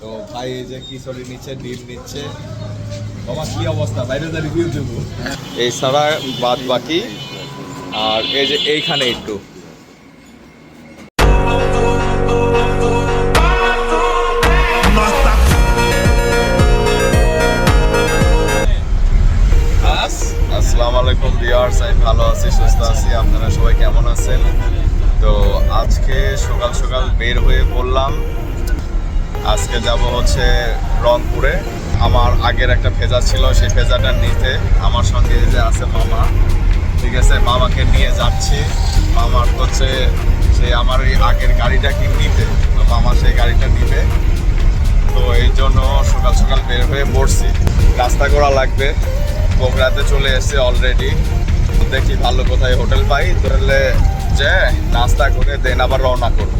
তো ভাই এই যে খিচুড়ি নিচ্ছে ডিম নিচ্ছে। বাবা কি অবস্থা? বাইরে যা রিভিউ দেবো। এই ছাড়া বাদ বাকি। আর এই যে এইখানে একটু। আস- আসসালামু আলাইকুম ভিউয়ার্স। আমি ভালো আছি সুস্থ আছি। আপনারা সবাই কেমন আছেন? তো আজকে সকাল সকাল বের হয়ে পড়লাম। আজকে যাব হচ্ছে রংপুরে। আমার আগের একটা ভেজা ছিল, সেই ভেজাটা নিতে আমার সঙ্গে যে আছে মামা। ঠিক আছে, মামাকে নিয়ে যাচ্ছি। মামার হচ্ছে, সে আমার ওই আগের গাড়িটা কি নিতে তো মামা সেই গাড়িটা নিবে। তো এই জন্য সকাল সকাল বের হয়ে পড়ছি। রাস্তা করা লাগবে। বগুড়াতে চলে এসেছে অলরেডি দেখি ভালো কোথায় হোটেল পাই। তাহলে যে নাস্তা করে দেন আবার রওনা করব।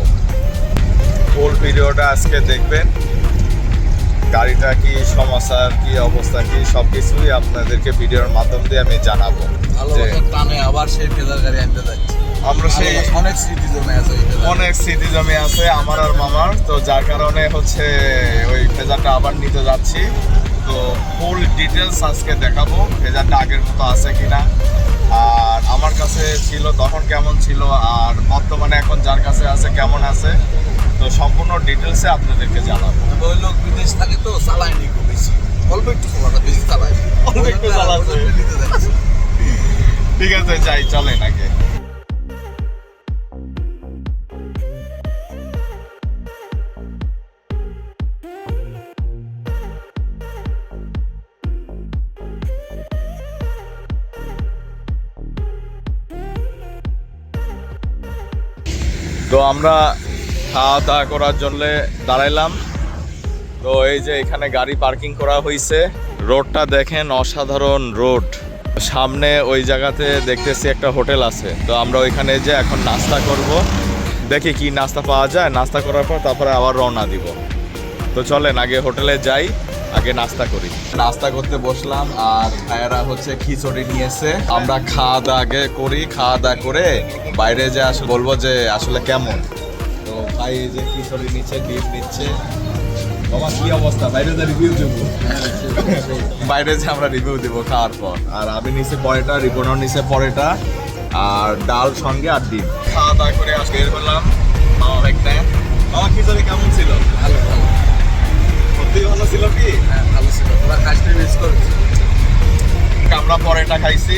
ভিডিওটা আজকে দেখবেন। গাড়িটা কি সমস্যার কি অবস্থা কি সব কিছুই আপনাদেরকে ভিডিওর মাধ্যম দিয়ে আমি জানাব। টানে আবার সেই গাড়ি আনতে যাচ্ছি। আমরা সেই অনেক স্মৃতি জমে আছে অনেক স্মৃতি জমে আছে আমার আর মামার। তো যার কারণে হচ্ছে ওই ফেজারটা আবার নিতে যাচ্ছি। তো ফুল ডিটেলস আজকে দেখাবো ফেজারটা আগের মতো আছে কিনা। আর আমার কাছে ছিল তখন কেমন ছিল আর বর্তমানে এখন যার কাছে আছে কেমন আছে তো সম্পূর্ণ ডিটেলসে আপনাদেরকে জানাব। ওই লোক বিদেশ থাকে তো চালায়নি খুব বেশি। অল্প একটু চালাতে বেশি চালায়। অল্প একটু চালাচ্ছে। ঠিক আছে যাই চলেন আগে। তো আমরা খাওয়া দাওয়া করার জন্য দাঁড়াইলাম। তো এই যে এখানে গাড়ি পার্কিং করা হয়েছে রোডটা দেখেন অসাধারণ রোড। সামনে ওই জায়গাতে দেখতেছি একটা হোটেল আছে। তো আমরা ওইখানে যে এখন নাস্তা করব। দেখি কি নাস্তা পাওয়া যায়। নাস্তা করার পর তারপরে আবার রওনা দিব। তো চলেন, আগে হোটেলে যাই, আগে নাস্তা করি। নাস্তা করতে বসলাম আর ভাইয়েরা হচ্ছে খিচুড়ি নিয়েছে। আমরা খাওয়া দাওয়া আগে করি। খাওয়া দাওয়া করে বাইরে যে আসলে বলব যে আসলে কেমন। ভাই এই যে খিচুড়ি নিচ্ছে ডিম নিচ্ছে। বাবা কি অবস্থা? বাইরে যা রিভিউ দেবো। বাইরে যে আমরা রিভিউ দিব খাওয়ার পর। আর আমি নিচে পরেটা রিপোর্টার নিচে পরেটা আর ডাল সঙ্গে আর ডিম। খাওয়া দাওয়া করে আজকে বের হলাম। মামা ব্যাগটা মামা খিচুড়ি কেমন ছিল? ভালো সত্যি ভালো ছিল কি? হ্যাঁ ভালো ছিল। তোরা কাজটা মিস করেছি আমরা পরেটা খাইছি।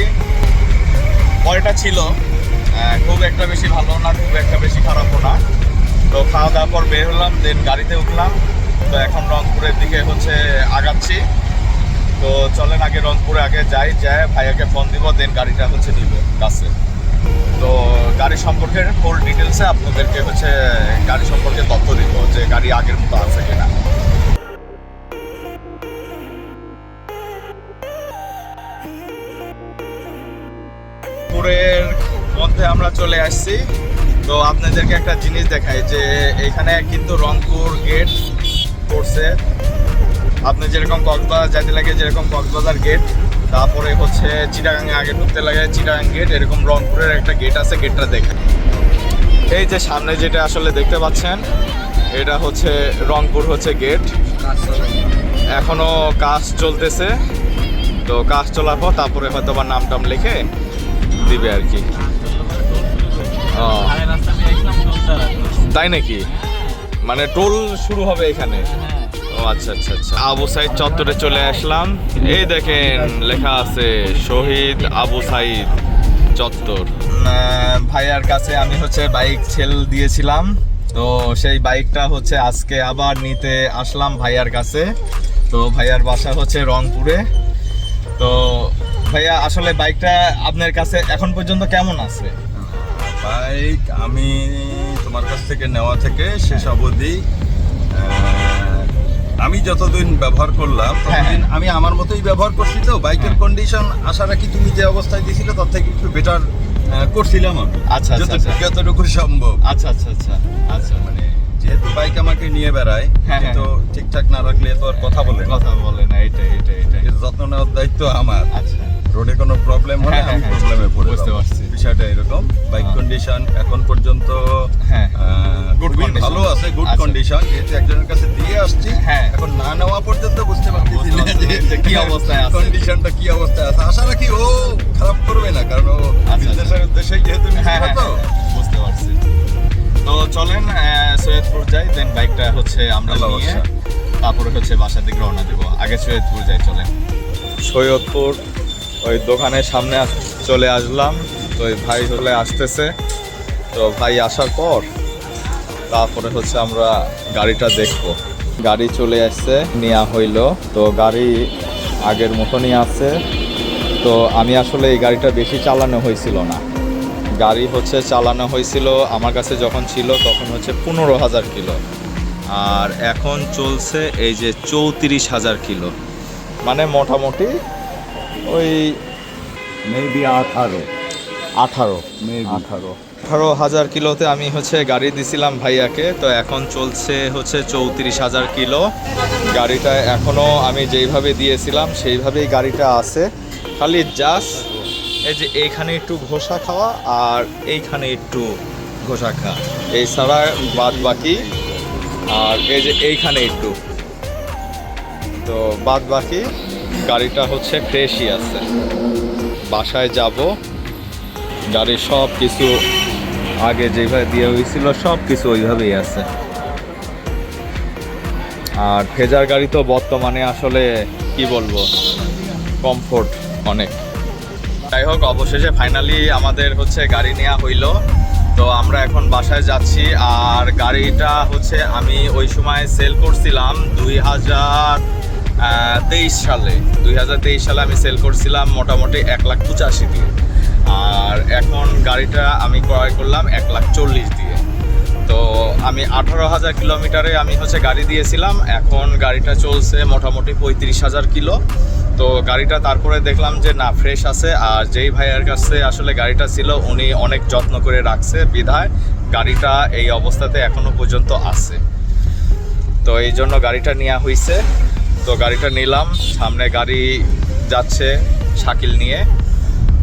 পরেটা ছিল খুব একটা বেশি ভালো না খুব একটা বেশি খারাপও না। তো খাওয়া দাওয়ার পর বের হলাম দেন গাড়িতে উঠলাম। তো এখন রংপুরের দিকে হচ্ছে আগাচ্ছি। তো চলেন আগে রংপুরে আগে যাই যায় ভাইয়াকে ফোন দিব দেন গাড়িটা হচ্ছে নিব কাছে তো গাড়ি সম্পর্কে ফুল ডিটেলসে আপনাদেরকে হচ্ছে গাড়ি সম্পর্কে তথ্য দিব, যে গাড়ি আগের মতো আছে কিনা। রংপুরের মধ্যে আমরা চলে আসছি। তো আপনাদেরকে একটা জিনিস দেখাই যে এখানে কিন্তু রংপুর গেট পড়ছে। আপনি যেরকম কক্সবাজার যাইতে লাগে যেরকম কক্সবাজার গেট তারপরে হচ্ছে চিটাগাঙে আগে ঢুকতে লাগে চিটাগাং গেট এরকম রংপুরের একটা গেট আছে গেটটা দেখেন। এই যে সামনে যেটা আসলে দেখতে পাচ্ছেন, এটা হচ্ছে রংপুর হচ্ছে গেট কাজ চলে এখনও কাজ চলতেছে। তো কাজ চলার পর তারপরে হয়তো বা নাম টাম লিখে দিবে আর কি। তাই নাকি? মানে টোল শুরু হবে এখানে? ও আচ্ছা আচ্ছা আচ্ছা। আবু সাইদ চত্বরে চলে আসলাম। এই দেখেন, লেখা আছে, শহীদ আবু সাইদ চত্বর। ভাইয়ার কাছে আমি হচ্ছে বাইক ছেল দিয়েছিলাম। তো সেই বাইকটা হচ্ছে আজকে আবার নিতে আসলাম ভাইয়ার কাছে। তো ভাইয়ার বাসা হচ্ছে রংপুরে। তো ভাইয়া, আসলে বাইকটা আপনার কাছে এখন পর্যন্ত কেমন আছে? বাইক আমি তোমার কাছ থেকে নেওয়া থেকে শেষ অবধি আমি যতদিন ব্যবহার করলাম হ্যাঁ, ততদিন আমি আমার মতোই ব্যবহার করছি তো। বাইকের হ্যাঁ। কন্ডিশন আশা রাখি তুমি যে অবস্থায় দিয়েছিলে তার থেকে একটু বেটার করছিলাম আমি। আচ্ছা, আচ্ছা, যতটুকু- আচ্ছা। যতটুকু সম্ভব। আচ্ছা আচ্ছা আচ্ছা আচ্ছা। মানে যেহেতু বাইক আমাকে নিয়ে বেড়ায় হ্যাঁ, হ্যাঁ। তো ঠিকঠাক না রাখলে তো আর কথা বলে কথা বলে না এটা এটা এটা যত্ন নেওয়ার দায়িত্ব আমার। আচ্ছা। রোডে কোনো প্রবলেম হলে হ্যাঁ, হ্যাঁ, আমি হ্যাঁ। প্রবলেমে পড়ে বুঝতে পারছি। বিষয়টা এরকম। বাইক হ্যাঁ। কন্ডিশন এখন পর্যন্ত হ্যাঁ। খুবই ভালো আছে গুড আচ্ছা। কন্ডিশন যেহেতু একজনের কাছে দিয়ে আসছি হ্যাঁ। কি অবস্থায় আছে। কন্ডিশনটা কি অবস্থায় আছে? আশা রাখি ও খারাপ করবে না কারণ ও আচ্ছা। বিজনেসের উদ্দেশ্যে যেহেতু হ্যাঁ হ্যাঁ তো। হ্যাঁ, বুঝতে পারছি। তো চলেন সৈয়দপুর যাই দেন বাইকটা হচ্ছে আমরা নিয়ে তারপরে হচ্ছে বাসার দিকে রওনা দেবো। আগে সৈয়দপুর যাই চলেন। সৈয়দপুর ওই দোকানের সামনে চলে আসলাম। তো ওই ভাই চলে আসতেছে। তো ভাই আসার পর তারপরে হচ্ছে আমরা গাড়িটা দেখব। গাড়ি চলে আসছে নেওয়া হইল। তো গাড়ি আগের মতনই আছে। তো আমি আসলে এই গাড়িটা বেশি চালানো হয়েছিল না। গাড়ি হচ্ছে চালানো হয়েছিল আমার কাছে যখন ছিল তখন হচ্ছে পনেরো হাজার কিলো। আর এখন চলছে এই যে চৌত্রিশ হাজার কিলো। মানে মোটামুটি ওই মেবি আঠারো। আঠারো. আঠারো। আঠারো হাজার কিলোতে আমি হচ্ছে গাড়ি দিছিলাম ভাইয়াকে তো এখন চলছে হচ্ছে চৌত্রিশ হাজার কিলো। গাড়িটা এখনও আমি যেইভাবে দিয়েছিলাম সেইভাবেই গাড়িটা আছে। খালি জাস্ট এই যে এইখানে একটু ঘোষা খাওয়া আর এইখানে একটু ঘোষা খাওয়া এই ছাড়া বাদ বাকি। আর এই যে এইখানে একটু। তো বাদ বাকি। গাড়িটা হচ্ছে ফ্রেশই আছে। বাসায় যাব। গাড়ির সব কিছু আগে যেভাবে দিয়ে হয়েছিল সব কিছু ওইভাবেই আছে। আর ফেজার গাড়ি তো বর্তমানে আসলে, কি বলব কমফোর্ট অনেক। যাই হোক, অবশেষে ফাইনালি আমাদের হচ্ছে গাড়ি নেওয়া হইল। তো আমরা এখন বাসায় যাচ্ছি, আর গাড়িটা হচ্ছে আমি ওই সময় সেল করছিলাম দুই হাজার তেইশ সালে, দুই হাজার তেইশ সালে আমি সেল করছিলাম মোটামুটি এক লাখ পঁচাশি দিয়ে। আর এখন গাড়িটা আমি ক্রয় করলাম এক লাখ চল্লিশ দিয়ে। তো আমি আঠারো হাজার কিলোমিটারে আমি হচ্ছে গাড়ি দিয়েছিলাম, এখন গাড়িটা চলছে মোটামুটি পঁয়ত্রিশ হাজার কিলো। তো গাড়িটা তারপরে দেখলাম যে না ফ্রেশ আছে, আর যেই ভাইয়ের কাছে আসলে গাড়িটা ছিল, উনি অনেক যত্ন করে রাখছে বিধায় গাড়িটা এই অবস্থাতে এখনও পর্যন্ত আছে। তো এই জন্য গাড়িটা নেওয়া হয়েছে তো গাড়িটা নিলাম। সামনে গাড়ি যাচ্ছে শাকিল নিয়ে।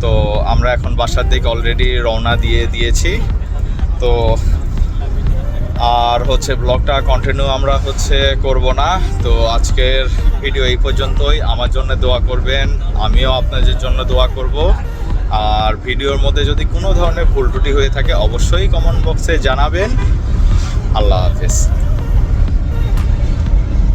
তো আমরা এখন বাসার দিকে অলরেডি রওনা দিয়ে দিয়েছি। তো আর হচ্ছে ব্লগটা কন্টিনিউ আমরা হচ্ছে করব না। তো আজকের ভিডিও এই পর্যন্তই। আমার জন্য দোয়া করবেন, আমিও আপনাদের জন্য দোয়া করব। আর ভিডিওর মধ্যে যদি কোনো ধরনের ভুল ত্রুটি হয়ে থাকে, অবশ্যই কমেন্ট বক্সে জানাবেন। আল্লাহ হাফেজ।